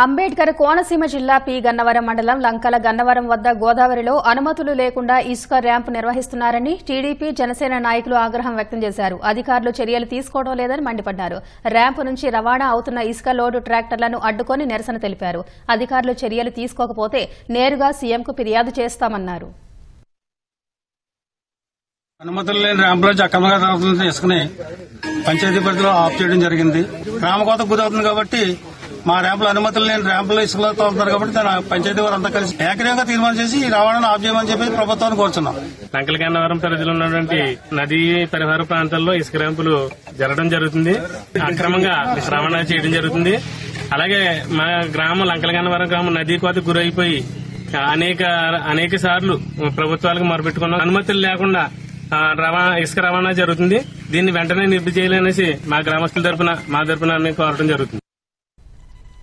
అంబేద్కర్ కోనసీమ జిల్లా పి గన్నవరం మండలం లంకల గన్నవరం వద్ద గోదావరిలో అనుమతులు లేకుండా ఇసుక ర్యాంప్ నిర్వహిస్తున్నారని టీడీపీ జనసేన నాయకులు ఆగ్రహం వ్యక్తం చేశారు. అధికారులు చర్యలు తీసుకోవడం లేదని మండిపడ్డారు. ర్యాంప్ నుంచి రవాణా అవుతున్న ఇసుక లోడు ట్రాక్టర్లను అడ్డుకొని నిరసన తెలిపారు. అధికారులు చర్యలు తీసుకోకపోతే నేరుగా సీఎంకు ఫిర్యాదు చేస్తామన్నారు. అనుమతులు లేని ర్యాంపులోంచి అక్రమంగా ఇసుకని పంచాయతీ పరిధిలో ఆఫ్ చేయడం జరిగింది. రామకోత గురవుతుంది కాబట్టి మా ర్యాంపులు అనుమతులు లేని ర్యాంపులో ఇసుకలో తోలుతున్నారు కాబట్టి తన పంచాయతీ వారంతా కలిసి ఏకరీయంగా తీర్మానం చేసి ఈ రవాణాను ఆఫ్ చేయమని చెప్పి ప్రభుత్వాన్ని కోరుతున్నాం లంకలగన్నవరం పరిధిలో ఉన్నటువంటి నదీ పరిహార ప్రాంతాల్లో ఇసుక ర్యాంపులు జరగడం జరుగుతుంది. అక్రమంగా రవాణా చేయడం జరుగుతుంది. అలాగే మా గ్రామం లంకలగన్నవరం గ్రామం నదీ కోత గురైపోయి అనేక అనేక సార్లు ప్రభుత్వాలకు మొరపెట్టుకున్నాం. అనుమతులు లేకుండా రవాణా ఇసుక రవాణా జరుగుతుంది. దీన్ని వెంటనే నిలుపు చేయాలనేసి మా గ్రామస్తుల తరపున మా తరపున మేము కోరడం జరుగుతుంది.